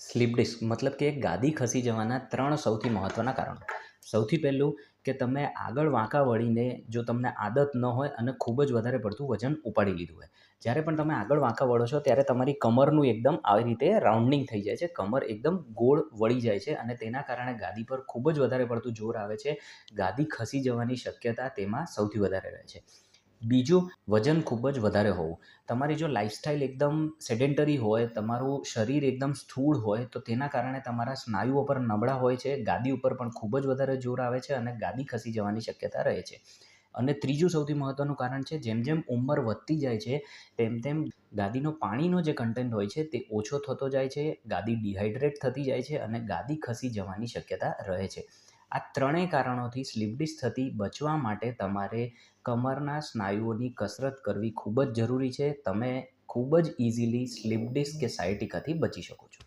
Slip disk, મતલબ કે ગાદી ખસી જવાના ત્રણ સૌથી મહત્ત્વના કારણો. સૌથી પહેલું કે તમે આગળ વાંકા વળીને જો તમને આદત ન હોય અને ખૂબ જ વધારે પડતું વજન ઉપાડી લીધું હોય. જ્યારે પણ તમે આગળ વાંકા વળો છો, ત્યારે તમારી કમરનું એકદમ આવી રીતે રાઉન્ડિંગ થઈ જાય છે, કમર એકદમ ગોળ વળી જાય છે અને તેના કારણે ગાદી પર ખૂબ જ વધારે પડતું જોર આવે છે. ગાદી ખસી જવાની શક્યતા તેમાં સૌથી વધારે રહે છે. બીજું વજન ખૂબ જ વધારે હોવું. તમારી જો લાઈફસ્ટાઈલ એકદમ સેડેન્ટરી હોય, તમારું શરીર એકદમ સ્થૂળ હોય, તો તેના કારણે તમારા સ્નાયુઓ પર નબળા હોય છે, ગાદી ઉપર પણ ખૂબ જ વધારે જોર આવે છે અને ગાદી ખસી જવાની શક્યતા રહે છે. અને ત્રીજું સૌથી મહત્ત્વનું કારણ છે, જેમ જેમ ઉંમર વધતી જાય છે, તેમ તેમ ગાદીનો પાણીનો જે કન્ટેન્ટ હોય છે, તે ઓછો થતો જાય છે, ગાદી ડિહાઈડ્રેટ થતી જાય છે અને ગાદી ખસી જવાની શક્યતા રહે છે. આ ત્રણેય કારણોથી સ્લીપ ડિસ્ક થતી બચવા માટે તમારે કમરના સ્નાયુઓની કસરત કરવી ખૂબ જ જરૂરી છે. તમે ખૂબ જ ઇઝીલી સ્લીપ ડિસ્ક કે સાયટિકાથી બચી શકો છો.